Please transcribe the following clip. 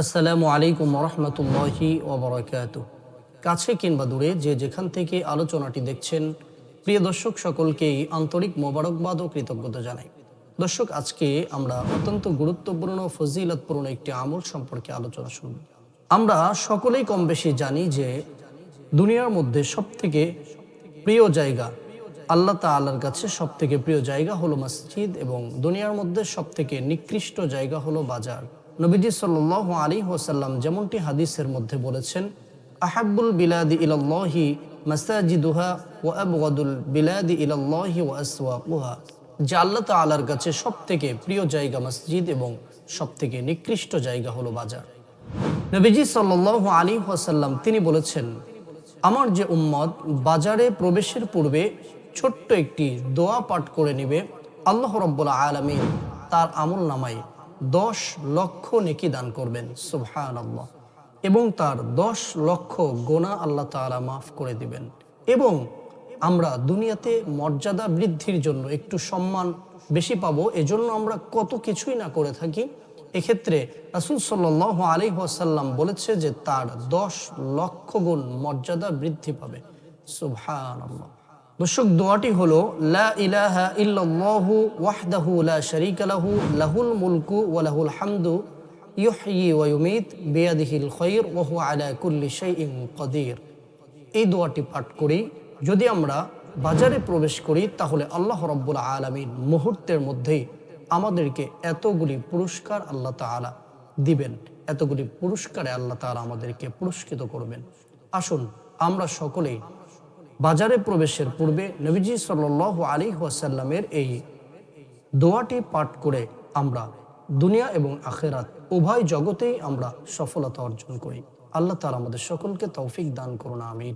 আসসালামু আলাইকুম রহমতুল্লাহি ওবরাকাত কাছে কিংবা দূরে যে যেখান থেকে আলোচনাটি দেখছেন, প্রিয় দর্শক সকলকেই আন্তরিক মোবারকবাদ ও কৃতজ্ঞতা জানাই। দর্শক, আজকে আমরা অত্যন্ত গুরুত্বপূর্ণ, ফজিলতপূর্ণ একটি আমল সম্পর্কে আলোচনা শুনব। আমরা সকলেই কম বেশি জানি যে দুনিয়ার মধ্যে সব থেকে প্রিয় জায়গা আল্লাহ তাআলার কাছে সব থেকে প্রিয় জায়গা হলো মসজিদ এবং দুনিয়ার মধ্যে সব থেকে নিকৃষ্ট জায়গা হলো বাজার। নবীজি সাল আলী ওসাল্লাম যেমনটি হাদিসের মধ্যে বলেছেন আহাবুল বিলাদি ইলাল্লাহি মাসাজিদুহা ও আবগাদুল বিলাদি ইলাল্লাহি ও আসওয়াকুহা। যে আল্লাহ তাআলার কাছে সব থেকে প্রিয় জায়গা মসজিদ এবং সব থেকে নিকৃষ্ট জায়গা হলো বাজার। নবীজি সাল আলী ওয়াসাল্লাম তিনি বলেছেন, আমার যে উম্মত বাজারে প্রবেশের পূর্বে ছোট্ট একটি দোয়া পাঠ করে নিবে, আল্লাহ রব্বুল আলমিন তার আমল নামায় দশ লক্ষ নেকি দান করবেন সুবহান আল্লাহ এবং তার দশ লক্ষ গোনা আল্লাহ তাআলা মাফ করে দিবেন। এবং আমরা দুনিয়াতে মর্যাদা বৃদ্ধির জন্য একটু সম্মান বেশি পাবো, এজন্য আমরা কত কিছুই না করে থাকি। এক্ষেত্রে রাসুল সাল্ল আলী ওয়াসাল্লাম বলেছে যে তার দশ লক্ষ গুণ মর্যাদা বৃদ্ধি পাবে সুবহান দর্শক, দোয়াটি হলো, লা ইলাহা ইল্লাল্লাহু ওয়াহদাহু লা শারীকা লাহু, লাহুল মুলকু ওয়া লাহুল হামদু, ইউহয়ি ওয়া ইউমীত, বিয়াদিহিল খায়র ওয়া হুয়া আলা কুল্লি শাইইন কাদির। এই দোয়াটি পাঠ করি। যদি আমরা বাজারে প্রবেশ করি, তাহলে আল্লাহ রব্বুল আলমিন মুহূর্তের মধ্যেই আমাদেরকে এতগুলি পুরস্কার আল্লাহ তাআলা দিবেন। এতগুলি পুরস্কারে আল্লাহ তাআলা আমাদেরকে পুরস্কৃত করবেন। আসুন, আমরা সকলেই বাজারে প্রবেশের পূর্বে নবীজি সাল আলী ওয়াসাল্লামের এই দোয়াটি পাঠ করে আমরা দুনিয়া এবং আখেরাত, উভয় জগতেই আমরা সফলতা অর্জন করি। আল্লাহ তালা আমাদের সকলকে তৌফিক দান করুন, আমিন।